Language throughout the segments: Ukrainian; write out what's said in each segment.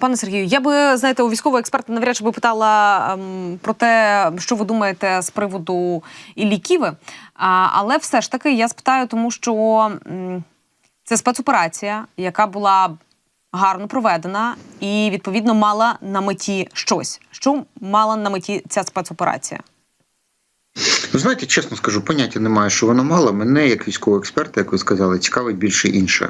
Пане Сергію, я би знаєте, у військового експерта навряд чи би питала ем, про те, що ви думаєте з приводу і ліків. А, але все ж таки я спитаю, тому що м, це спецоперація, яка була гарно проведена і відповідно мала на меті щось. Що мала на меті ця спецоперація? Ви знаєте, чесно скажу, поняття немає, що воно мало. Мене, як військового експерта, як ви сказали, цікавить більше інше.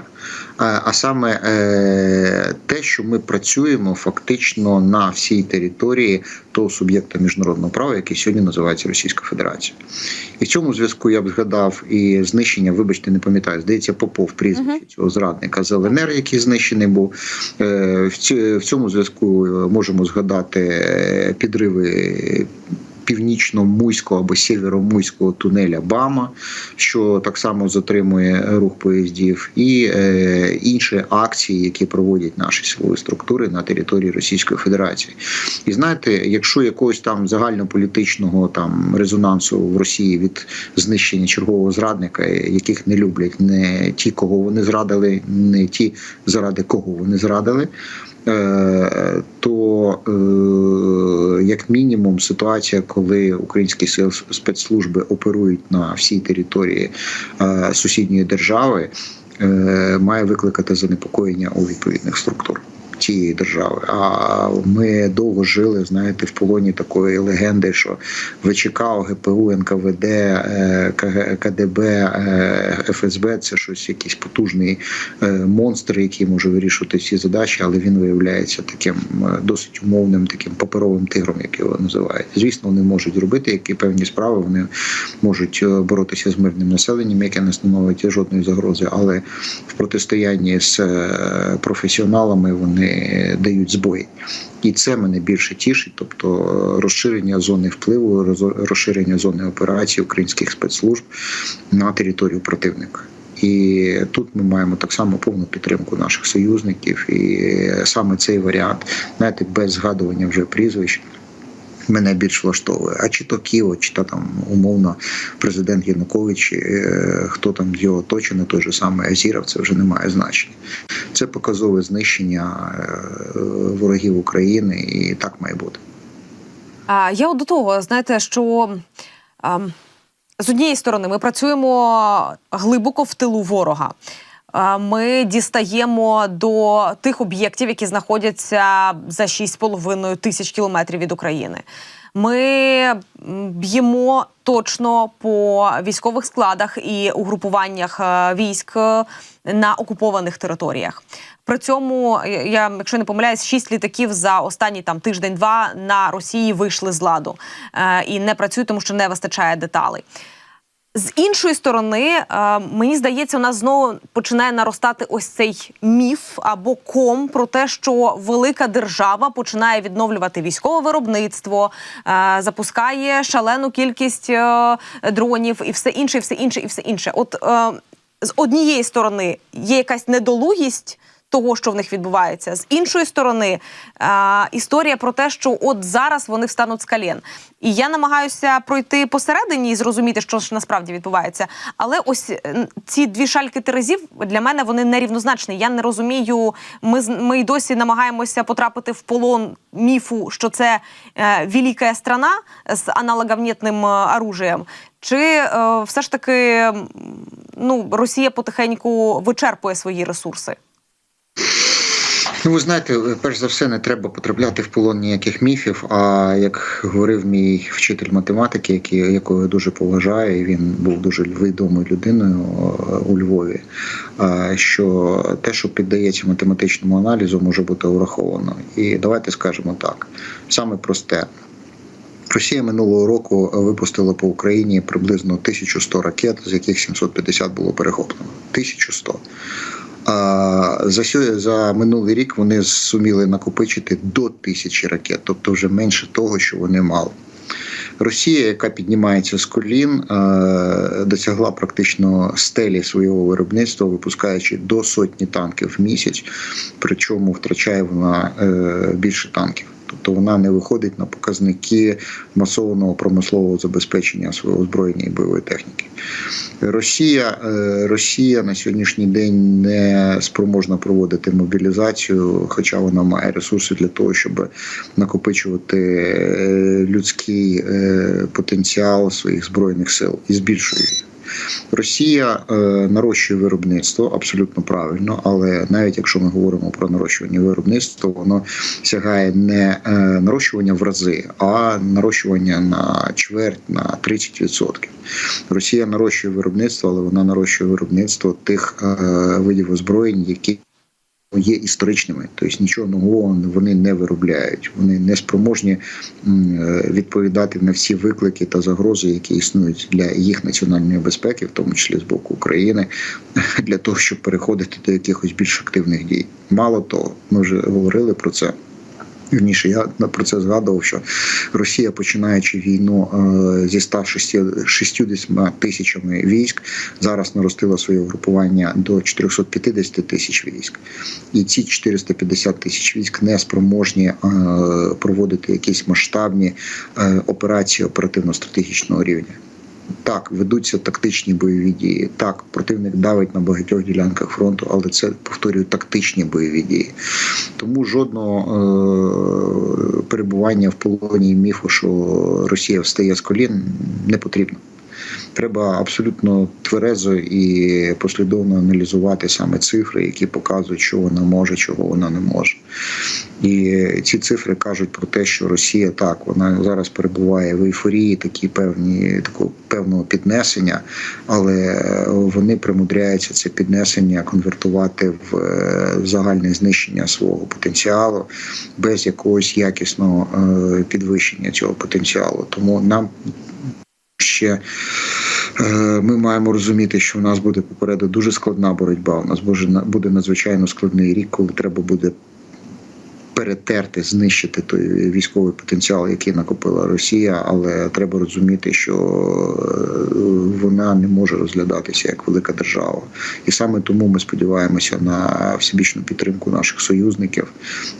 А, а саме е, те, що ми працюємо фактично на всій території того суб'єкта міжнародного права, який сьогодні називається Російська Федерація. І в цьому зв'язку я б згадав і знищення, вибачте, не пам'ятаю, здається, Попов прізвище Мгм. цього зрадника з ЛНР, який знищений був. Е, в цьому зв'язку е, можемо згадати підриви північно-муйського або сєвєро-муйського тунеля Бама, що так само затримує рух поїздів, і е, інші акції, які проводять наші силові структури на території Російської Федерації. І знаєте, якщо якогось там загальнополітичного там резонансу в Росії від знищення чергового зрадника, яких не люблять не ті, кого вони зрадили, не ті, заради кого вони зрадили. е, То е, як мінімум ситуація, коли українські сили спецслужби оперують на всій території е, сусідньої держави, е, має викликати занепокоєння у відповідних структур. Тієї держави, а ми довго жили, знаєте, в полоні такої легенди, що ВЧК, ОГПУ, НКВД, е, КДБ, е, ФСБ це щось, якийсь потужний е, монстр, який може вирішувати всі задачі, але він виявляється таким досить умовним, таким паперовим тигром, як його називають. Звісно, вони можуть робити які певні справи, вони можуть боротися з мирним населенням, яке не становить жодної загрози, але в протистоянні з професіоналами вони дають збої. І це мене більше тішить, тобто е, розширення зони впливу, розширення зони операції українських спецслужб на територію противника. І тут ми маємо так само повну підтримку наших союзників, і саме цей варіант, знаєте, без згадування вже прізвищ. Мене більш влаштовує. А чи то Ківо, чи то там умовно президент Янукович, е, хто там його оточено, той же самий Азіров, це вже не має значення. Це показове знищення е, ворогів України, і так має бути. А, я от до того, знаєте, що ем, з однієї сторони ми працюємо глибоко в тилу ворога. Ми дістаємо до тих об'єктів, які знаходяться за 6,5 тисяч кілометрів від України. Ми б'ємо точно по військових складах і угрупуваннях е, військ е, на окупованих територіях. При цьому я- якщо не помиляюсь, шість літаків за останній там тиждень-два на Росії вийшли з ладу е, і не працюють, тому що не вистачає деталей. З іншої сторони, е, мені здається, у нас знову починає наростати ось цей міф або ком про те, що велика держава починає відновлювати військове виробництво, е, запускає шалену кількість е, дронів і все інше, і все інше, і все інше. От з однієї сторони є якась недолугість. Того, що в них відбувається, з іншої сторони, е, історія про те, що от зараз вони встануть з колін. І я намагаюся пройти посередині і зрозуміти, що ж насправді відбувається. Але ось е, ці дві шальки терезів для мене вони нерівнозначні. Я не розумію. Ми ми й досі намагаємося потрапити в полон міфу, що це е, велика страна з аналоговнітним е, оружієм. Чи е, все ж таки ну, Росія потихеньку вичерпує свої ресурси? Ну, ви знаєте, перш за все, не треба потрапляти в полон ніяких міфів. А як говорив мій вчитель математики, який, якого я дуже поважаю, і він був дуже відомою людиною е, у Львові. е, Що те, що піддається математичному аналізу, може бути враховано. І давайте скажемо так: саме просте. Росія минулого року випустила по Україні приблизно 1100 ракет, з яких 750 було перехоплено. 1100. За сьо- за минулий рік вони зуміли накопичити до тисячі ракет, тобто вже менше того, що вони мали. Росія, яка піднімається з колін, е, досягла практично стелі свого виробництва, випускаючи до сотні танків в місяць, причому втрачає вона е, більше танків. Тобто вона не виходить на показники масованого промислового забезпечення свого озброєння і бойової техніки. Росія, е, Росія на сьогоднішній день не спроможна проводити мобілізацію, хоча вона має ресурси для того, щоб накопичувати е, людський е, потенціал своїх збройних сил і збільшує. Росія е, нарощує виробництво абсолютно правильно, але навіть якщо ми говоримо про нарощування виробництва, воно сягає не е, нарощування в рази, а нарощування на чверть на 30%. Росія нарощує виробництво, але вона нарощує виробництво тих е, видів озброєнь, які є історичними, тобто нічого нового вони не виробляють. Вони не спроможні е, відповідати на всі виклики та загрози, які існують для їх національної безпеки, в тому числі з боку України, для того, щоб переходити до якихось більш активних дій. Мало того, ми вже говорили про це. Вірніше, я про це згадував, що Росія, починаючи війну е, зі 160 тисячами військ, зараз наростила своє групування до 450 тисяч військ. І ці 450 тисяч військ не спроможні е, проводити якісь масштабні е, операції оперативно-стратегічного рівня. Так, ведуться тактичні бойові дії. Так, противник давить на багатьох ділянках фронту, але це повторюю тактичні бойові дії. Тому жодного е- перебування в полоні міфу, що Росія встає з колін, не потрібно. Треба абсолютно тверезо і послідовно аналізувати саме цифри, які показують, що вона може, чого вона не може. І ці цифри кажуть про те, що Росія так вона зараз перебуває в ейфорії, такі певні такого певного піднесення, але вони примудряються це піднесення конвертувати в е, загальне знищення свого потенціалу без якогось якісного е, підвищення цього потенціалу. Тому нам ще е, ми маємо розуміти, що у нас буде попереду дуже складна боротьба. У нас буде буде надзвичайно складний рік, коли треба буде перетерти, знищити той військовий потенціал, який накопила Росія, але треба розуміти, що е, вона не може розглядатися як велика держава, і саме тому ми сподіваємося на всебічну підтримку наших союзників,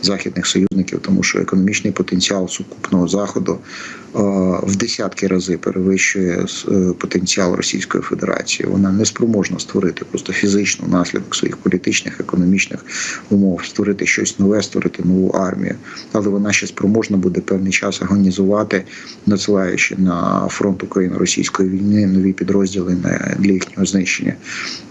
західних союзників, тому що економічний потенціал сукупного заходу е, в десятки рази перевищує е, потенціал Російської Федерації. Вона не спроможна створити просто фізично наслідок своїх політичних, економічних умов, створити щось нове, створити нову армію, але вона ще спроможна буде певний час організувати, надсилаючи на фронт України російської війни нові підрозділи для їхнього знищення.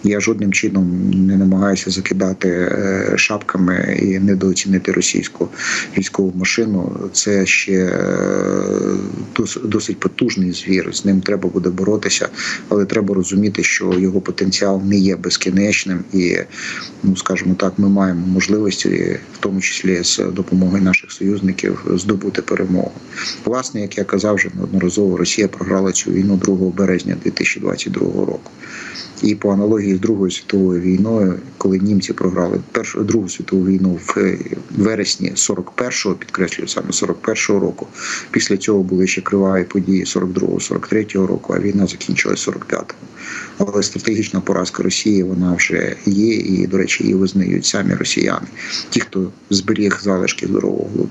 Я жодним чином не намагаюся закидати е, шапками і недооцінити російську військову машину. Це ще е, досить потужний звір. З ним треба буде боротися, але треба розуміти, що його потенціал не є безкінечним, і ну скажімо так, ми маємо можливості, в тому числі з допомогою наших союзників, здобути перемогу. Власне, як я казав, вже неодноразово Росія програла цю війну 2 березня 2022 року. І по аналогії з Другою світовою війною, коли німці програли першу другу світову війну в вересні 41-го, підкреслюю саме 41-го року. Після цього були ще криваві події 42-го, 43-го року, а війна закінчилась 45-го. Але стратегічна поразка Росії вона вже є, і до речі, її визнають самі росіяни, ті, хто зберіг залишки здорового глузду.